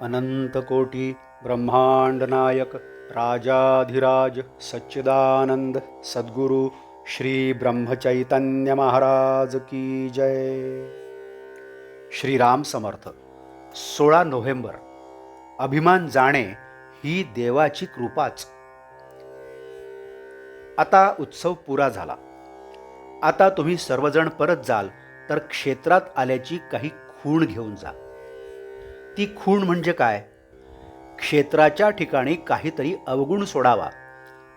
अनंतकोटी ब्रह्मांड नायक राजाधिराज सच्चिदानंद सद्गुरु श्री ब्रह्मचैतन्य महाराज की जय। श्रीराम समर्थ सोळा नोव्हेंबर अभिमान जाणे ही देवाची कृपाच. आता उत्सव पुरा झाला. आता तुम्ही सर्वजण परत जाल तर क्षेत्रात आल्याची काही खूण घेऊन जा. ती खूण म्हणजे काय? क्षेत्राच्या ठिकाणी काहीतरी अवगुण सोडावा.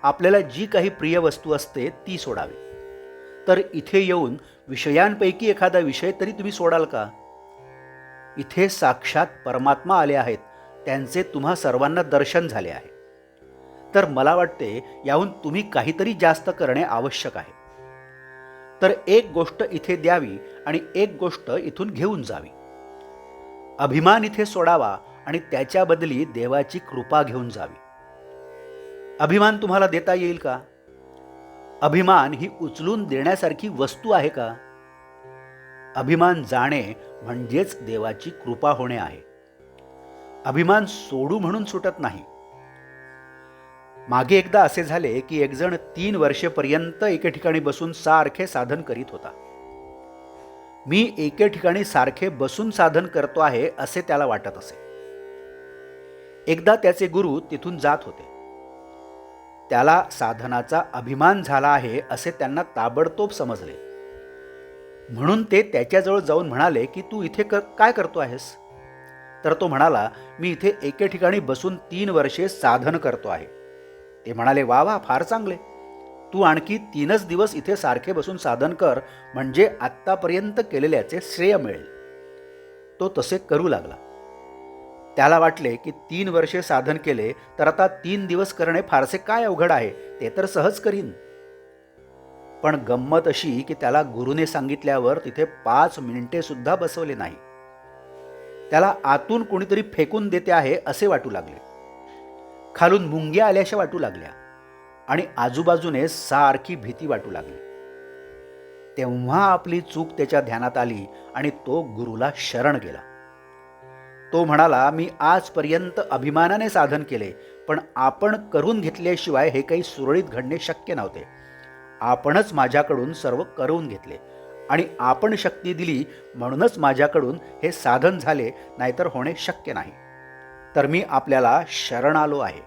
आपल्याला जी काही प्रिय वस्तू असते ती सोडावी. तर इथे येऊन विषयांपैकी एखादा विषय तरी तुम्ही सोडाल का? इथे साक्षात परमात्मा आले आहेत. त्यांचे तुम्हा सर्वांना दर्शन झाले आहे. तर मला वाटते याहून तुम्ही काहीतरी जास्त करणे आवश्यक आहे. तर एक गोष्ट इथे द्यावी आणि एक गोष्ट इथून घेऊन जावी. अभिमान इथे सोडावा आणि त्याच्या बदली देवाची कृपा घेऊन जावी. अभिमान तुम्हाला देता येईल का? अभिमान ही उचलून देण्यासारखी वस्तू आहे का? अभिमान जाणे म्हणजेच देवाची कृपा होणे आहे. अभिमान सोडू म्हणून सुटत नाही. मागे एकदा असे झाले की एकजण तीन वर्षेपर्यंत एके ठिकाणी बसून सारखे साधन करीत होता. मी एके ठिकाणी सारखे बसून साधन करतो आहे असे त्याला वाटत असे. एकदा त्याचे गुरु तिथून जात होते. त्याला साधनाचा अभिमान झाला आहे असे त्यांना ताबडतोब समजले. म्हणून ते त्याच्याजवळ जाऊन म्हणाले की तू इथे कर काय करतो आहेस? तर तो म्हणाला मी इथे एके ठिकाणी बसून तीन वर्षे साधन करतो आहे. ते म्हणाले वा वा फार चांगले. तू आणखी तीनच दिवस इथे सारखे बसून साधन कर म्हणजे आत्तापर्यंत केलेल्याचे श्रेय मिळेल. तो तसे करू लागला. त्याला वाटले की तीन वर्षे साधन केले तर आता तीन दिवस करणे फारसे काय अवघड आहे ते तर सहज करीन. पण गंमत अशी की त्याला गुरुने सांगितल्यावर तिथे पाच मिनिटे सुद्धा बसवले नाही. त्याला आतून कोणीतरी फेकून देते आहे असे वाटू लागले. खालून मुंग्या आल्याशा वाटू लागल्या. आणि आजूबाजूने सारखी भीती वाटू लागली. तेव्हा आपली चूक त्याच्या ध्यानात आली आणि तो गुरुला शरण गेला. तो म्हणाला मी आजपर्यंत अभिमानाने साधन केले पण आपण करून घेतल्याशिवाय हे काही सुरळीत घडणे शक्य नव्हते. आपणच माझ्याकडून सर्व करून घेतले आणि आपण शक्ती दिली म्हणूनच माझ्याकडून हे साधन झाले नाहीतर होणे शक्य नाही. तर मी आपल्याला शरण आलो आहे.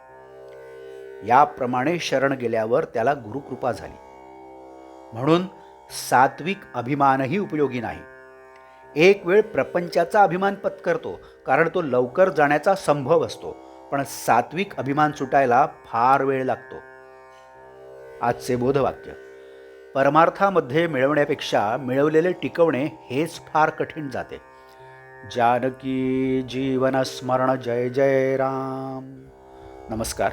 याप्रमाणे शरण गेल्यावर त्याला गुरुकृपा झाली. म्हणून सात्विक अभिमानही उपयोगी नाही. एक वेळ प्रपंचाचा अभिमान पत्करतो कारण तो लवकर जाण्याचा संभव असतो पण सात्विक अभिमान सुटायला फार वेळ लागतो. आजचे बोधवाक्य परमार्थामध्ये मिळवण्यापेक्षा मिळवलेले टिकवणे हेच फार कठीण जाते. जानकी जीवन स्मरण जय जय राम. नमस्कार.